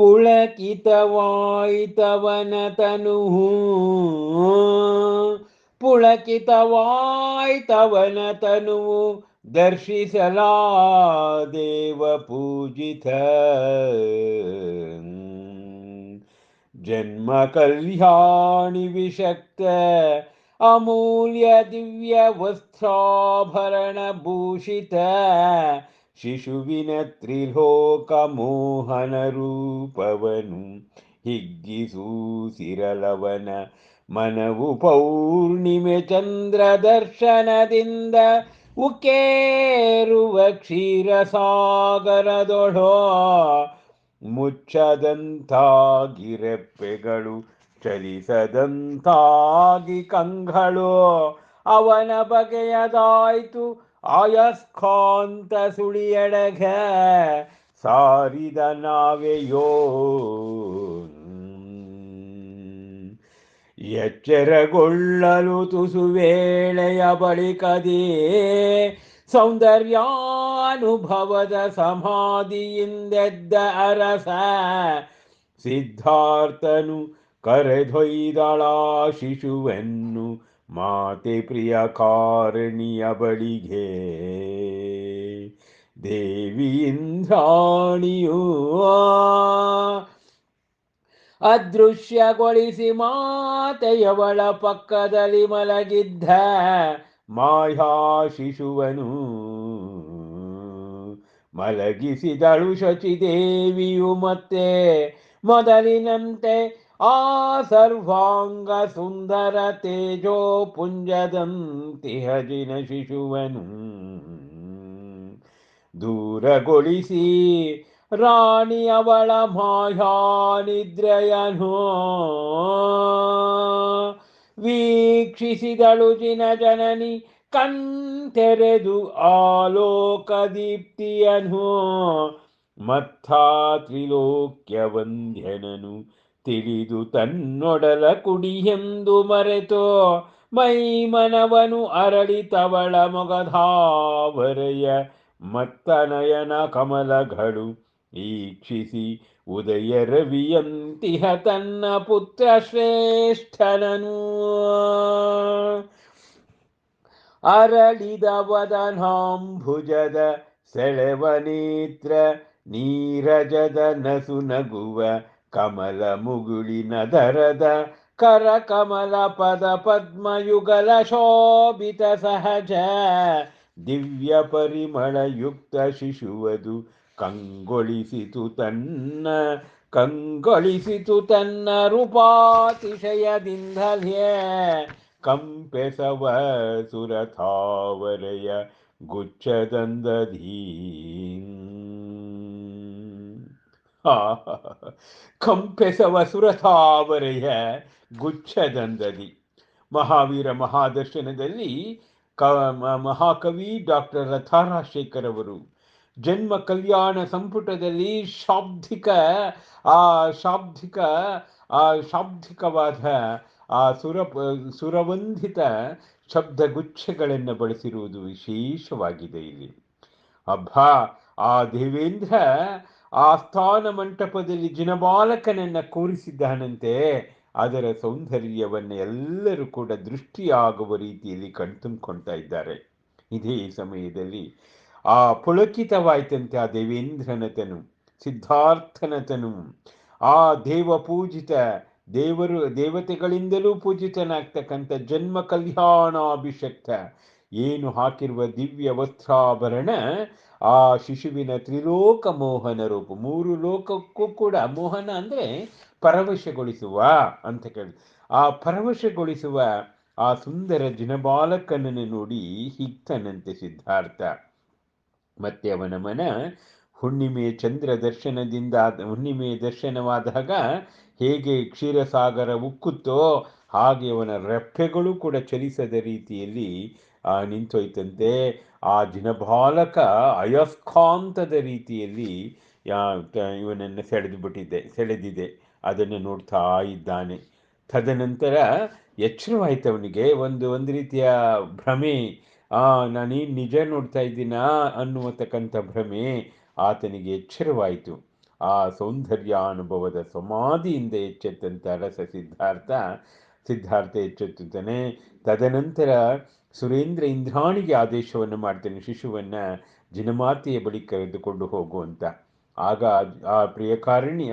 पुलकितवायितवनतनुः पुलकितवायितवनतनुः दर्शिसला देवपूजित जन्मकल्याणि विशक्त भूषित ಶಿಶುವಿನ ತ್ರಿಲೋಕಮೋಹನ ರೂಪವನು ಹಿಗ್ಗಿಸೂ ಸಿರಲವನ ಮನವು ಪೌರ್ಣಿಮೆ ಚಂದ್ರ ದರ್ಶನದಿಂದ ಉಕ್ಕೇರುವ ಕ್ಷೀರಸಾಗರದೊಳೋ. ಮುಚ್ಚದಂತಾಗಿರೆಪ್ಪೆಗಳು ಚಲಿಸದಂತಾಗಿ ಕಂಗಳು. ಅವನ ಬಗೆಯದಾಯ್ತು ಆಯಸ್ಕಾಂತ ಸುಳಿಯಡಗ ಸಾರಿದ ನಾವೆಯೋ. ಎಚ್ಚರಗೊಳ್ಳಲು ತುಸು ವೇಳೆಯ ಬಳಿಕದೇ ಸೌಂದರ್ಯಾನುಭವದ ಸಮಾಧಿಯಿಂದೆದ್ದ ಅರಸ ಸಿದ್ಧಾರ್ಥನು ಕರೆದೊಯ್ದಳ ಶಿಶುವನ್ನು ಮಾತೆ ಪ್ರಿಯ ಕಾರಣಿಯ ಬಳಿಗೆ. ದೇವಿ ಇಂದ್ರಾಣಿಯು ಅದೃಶ್ಯಗೊಳಿಸಿ ಮಾತೆಯವಳ ಪಕ್ಕದಲ್ಲಿ ಮಲಗಿದ್ದ ಮಾಯಾ ಶಿಶುವನು. ಮಲಗಿಸಿದಳು ಶಚಿದೇವಿಯು ಮತ್ತೆ ಮೊದಲಿನಂತೆ ಆ ಸರ್ವಾಂಗ ಸುಂದರ ತೇಜೋ ಪುಂಜದಂತಿಹಜಿನ ಶಿಶುವನು. ದೂರಗೊಳಿಸಿ ರಾಣಿ ಅವಳ ಮಾಯಾನಿದ್ರೆಯನು. ವೀಕ್ಷಿಸಿದಳು ಜಿನ ಜನನಿ ಕಣ್ತೆರೆದು ಆಲೋಕ ದೀಪ್ತಿಯನು ಮತ್ಥಾ ತ್ರಿಲೋಕ್ಯ ವಂದ್ಯನನು ತಿಳಿದು ತನ್ನೊಡಲ ಕುಡಿಯೆಂದು ಮರೆತೋ ಮೈಮನವನು ಅರಳಿತವಳ ಮೊಗಧಾವರೆಯ ಮತ್ತನಯನ ಕಮಲಗಳು ಈಕ್ಷಿಸಿ ಉದಯ ರವಿಯಂತಿಹ ತನ್ನ ಪುತ್ರ ಶ್ರೇಷ್ಠನನು. ಅರಳಿದ ವದನಾಂಭುಜದ ಸೆಳೆವ ನೇತ್ರ ನೀರಜದ ನಸು ನಗುವ ಕಮಲ ಮುಗುಳಿನ ದರದ ಕರ ಕಮಲ ಪದ ಪದ್ಮಯುಗಲ ಶೋಭಿತ ಸಹಜ. ದಿವ್ಯ ಪರಿಮಳಯುಕ್ತ ಶಿಶುವದು ಕಂಗೊಳಿಸಿತು ತನ್ನ ಕಂಗೊಳಿಸಿತು ತನ್ನ ರೂಪಾತಿಶಯದಿಂದಲೇ. ಕಂಪೆಸವ ಸುರಥಾವರೆಯ ಗುಚ್ಛದಂದಧೀ ಕಂಪೆಸವ ಸುರಥಾವರೆಯ ಗುಚ್ಛದಂದದಿ ಮಹಾವೀರ ಮಹಾದರ್ಶನದಲ್ಲಿ ಕ ಮಹಾಕವಿ ಡಾಕ್ಟರ್ ರಥಾರಾಶೇಖರ್ ಅವರು ಜನ್ಮ ಕಲ್ಯಾಣ ಸಂಪುಟದಲ್ಲಿ ಶಾಬ್ದಿಕ, ಆ ಶಾಬ್ದಿಕ, ಆ ಶಾಬ್ದಿಕವಾದ, ಆ ಸುರ ಸುರವಂಧಿತ ಶಬ್ದಗುಚ್ಛಗಳನ್ನು ಬಳಸಿರುವುದು ವಿಶೇಷವಾಗಿದೆ ಇಲ್ಲಿ. ಅಬ್ಬಾ, ಆ ದೇವೇಂದ್ರ ಆ ಸ್ಥಾನ ಮಂಟಪದಲ್ಲಿ ಜಿನಬಾಲಕನನ್ನ ಕೂರಿಸಿದ್ದಾನಂತೆ. ಅದರ ಸೌಂದರ್ಯವನ್ನು ಎಲ್ಲರೂ ಕೂಡ ದೃಷ್ಟಿಯಾಗುವ ರೀತಿಯಲ್ಲಿ ಕಣ್ತುಂಬ್ಕೊಳ್ತಾ ಇದ್ದಾರೆ. ಇದೇ ಸಮಯದಲ್ಲಿ ಆ ಪುಳಕಿತವಾಯ್ತಂತೆ ಆ ದೇವೇಂದ್ರನತನು, ಸಿದ್ಧಾರ್ಥನತನು, ಆ ದೇವ ಪೂಜಿತ ದೇವರು, ದೇವತೆಗಳಿಂದಲೂ ಪೂಜಿತನಾಗ್ತಕ್ಕಂಥ ಜನ್ಮ ಕಲ್ಯಾಣಾಭಿಷಕ್ತ ಏನು ಹಾಕಿರುವ ದಿವ್ಯ ವಸ್ತ್ರಾಭರಣ ಆ ಶಿಶುವಿನ ತ್ರಿಲೋಕ ಮೋಹನ ರೂಪ. ಮೂರು ಲೋಕಕ್ಕೂ ಕೂಡ ಮೋಹನ ಅಂದರೆ ಪರವಶಗೊಳಿಸುವ ಅಂತ ಕೇಳಿ. ಆ ಪರವಶಗೊಳಿಸುವ ಆ ಸುಂದರ ಜಿನಬಾಲಕನನ್ನು ನೋಡಿ ಹಿಗ್ತನಂತೆ ಸಿದ್ಧಾರ್ಥ. ಮತ್ತೆ ಅವನ ಮನ ಹುಣ್ಣಿಮೆ ಚಂದ್ರ ದರ್ಶನದಿಂದ ಹುಣ್ಣಿಮೆ ದರ್ಶನವಾದಾಗ ಹೇಗೆ ಕ್ಷೀರಸಾಗರ ಉಕ್ಕುತ್ತೋ ಹಾಗೆ ಅವನ ರೆಪ್ಪೆಗಳು ಕೂಡ ಚಲಿಸದ ರೀತಿಯಲ್ಲಿ ನಿಂತೋಯ್ತಂತೆ ಆ ದಿನಬಾಲಕ ಅಯಸ್ಕಾಂತದ ರೀತಿಯಲ್ಲಿ ಇವನನ್ನು ಸೆಳೆದು ಬಿಟ್ಟಿದ್ದೆ, ಸೆಳೆದಿದೆ, ಅದನ್ನು ನೋಡ್ತಾ ಇದ್ದಾನೆ. ತದನಂತರ ಎಚ್ಚರವಾಯ್ತು ಅವನಿಗೆ, ಒಂದು ಒಂದು ರೀತಿಯ ಭ್ರಮೆ, ಆ, ನಾನೇನು ನಿಜ ನೋಡ್ತಾ ಇದ್ದೀನಾ ಅನ್ನುವತಕ್ಕಂಥ ಭ್ರಮೆ ಆತನಿಗೆ ಎಚ್ಚರವಾಯಿತು. ಆ ಸೌಂದರ್ಯ ಅನುಭವದ ಸಮಾಧಿಯಿಂದ ಎಚ್ಚೆತ್ತಂತ ರಸ ಸಿದ್ಧಾರ್ಥ ಸಿದ್ಧಾರ್ಥ ಎಚ್ಚೆತ್ತುತ್ತಾನೆ. ತದನಂತರ ಸುರೇಂದ್ರ ಇಂದ್ರಾಣಿಗೆ ಆದೇಶವನ್ನು ಮಾಡ್ತಾನೆ, ಶಿಶುವನ್ನು ಜಿನಮಾತೆಯ ಬಳಿ ಕರೆದುಕೊಂಡು ಹೋಗುವಂತ ಆಗ ಆ ಪ್ರಿಯಕಾರಣಿ,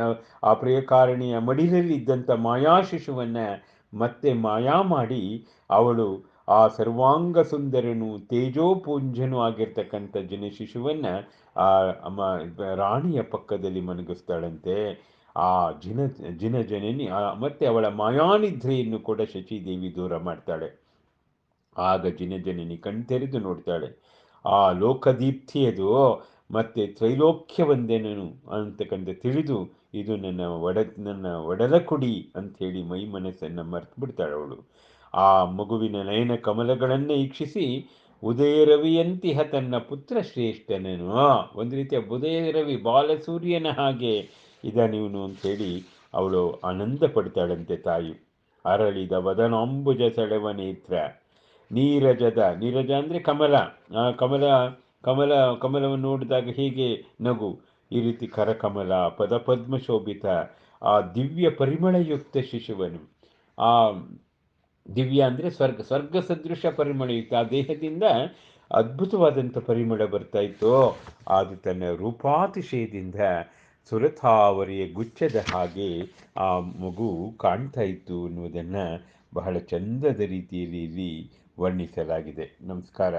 ಆ ಪ್ರಿಯಕಾರಣಿಯ ಮಡಿಲಲ್ಲಿ ಇದ್ದಂಥ ಮಾಯಾ ಶಿಶುವನ್ನು ಮತ್ತೆ ಮಾಯಾ ಮಾಡಿ ಅವಳು ಆ ಸರ್ವಾಂಗ ಸುಂದರನು, ತೇಜೋಪೂಂಜನೂ ಆಗಿರ್ತಕ್ಕಂಥ ಜನ ಶಿಶುವನ್ನು ಆ ರಾಣಿಯ ಪಕ್ಕದಲ್ಲಿ ಮನಗಿಸ್ತಾಳಂತೆ ಆ ಜಿನ ಜಿನ ಜನನಿ ಮತ್ತೆ ಅವಳ ಮಾಯಾನಿದ್ರೆಯನ್ನು ಕೂಡ ಶಚಿದೇವಿ ದೂರ ಮಾಡ್ತಾಳೆ. ಆಗ ಜಿನ ಜನನಿ ಕಣ್ತೆರೆದು ನೋಡ್ತಾಳೆ. ಆ ಲೋಕದೀಪ್ತಿಯದು ಮತ್ತು ತ್ರೈಲೋಕ್ಯವಂದೆನನು ಅಂತಕ್ಕಂಥ ತಿಳಿದು, ಇದು ನನ್ನ ಒಡ, ನನ್ನ ಒಡಲ ಕುಡಿ ಅಂಥೇಳಿ ಮೈ ಮನಸ್ಸನ್ನು ಮರ್ತು ಬಿಡ್ತಾಳೆ ಅವಳು. ಆ ಮಗುವಿನ ನಯನ ಕಮಲಗಳನ್ನೇ ಈಕ್ಷಿಸಿ ಉದಯ ರವಿಯಂತಿಹ ತನ್ನ ಪುತ್ರ ಶ್ರೇಷ್ಠನನು ಒಂದು ರೀತಿಯ ಉದಯ ರವಿ ಬಾಲಸೂರ್ಯನ ಹಾಗೆ ಇದನಿವನು ಅಂಥೇಳಿ ಅವಳು ಆನಂದ ಪಡ್ತಾಳಂತೆ ತಾಯಿ. ಅರಳಿದ ವದನಾಂಬುಜ ಸೆಳೆವ ನೇತ್ರ. ನೀರಜದ. ನೀರಜ ಅಂದರೆ ಕಮಲ. ಆ, ಕಮಲ ಕಮಲ, ಕಮಲವನ್ನು ನೋಡಿದಾಗ ಹೀಗೆ ನಗು? ಈ ರೀತಿ ಕರಕಮಲ ಪದಪದ್ಮ ಶೋಭಿತ ಆ ದಿವ್ಯ ಪರಿಮಳಯುಕ್ತ ಶಿಶುವನು. ಆ, ದಿವ್ಯ ಅಂದರೆ ಸ್ವರ್ಗ ಸ್ವರ್ಗ ಸದೃಶ ಪರಿಮಳಯುಕ್ತ. ಆ ದೇಹದಿಂದ ಅದ್ಭುತವಾದಂಥ ಪರಿಮಳ ಬರ್ತಾ ಇತ್ತು. ಅದು ತನ್ನ ರೂಪಾತಿಶಯದಿಂದ ಸುರಥಾವರಿಯ ಗುಚ್ಛದ ಹಾಗೆ ಆ ಮಗು ಕಾಣ್ತಾ ಇತ್ತು ಅನ್ನುವುದನ್ನು ಬಹಳ ಚಂದದ ರೀತಿಯಲ್ಲಿ ಇಲ್ಲಿ ವರ್ಣಿಸಲಾಗಿದೆ. ನಮಸ್ಕಾರ.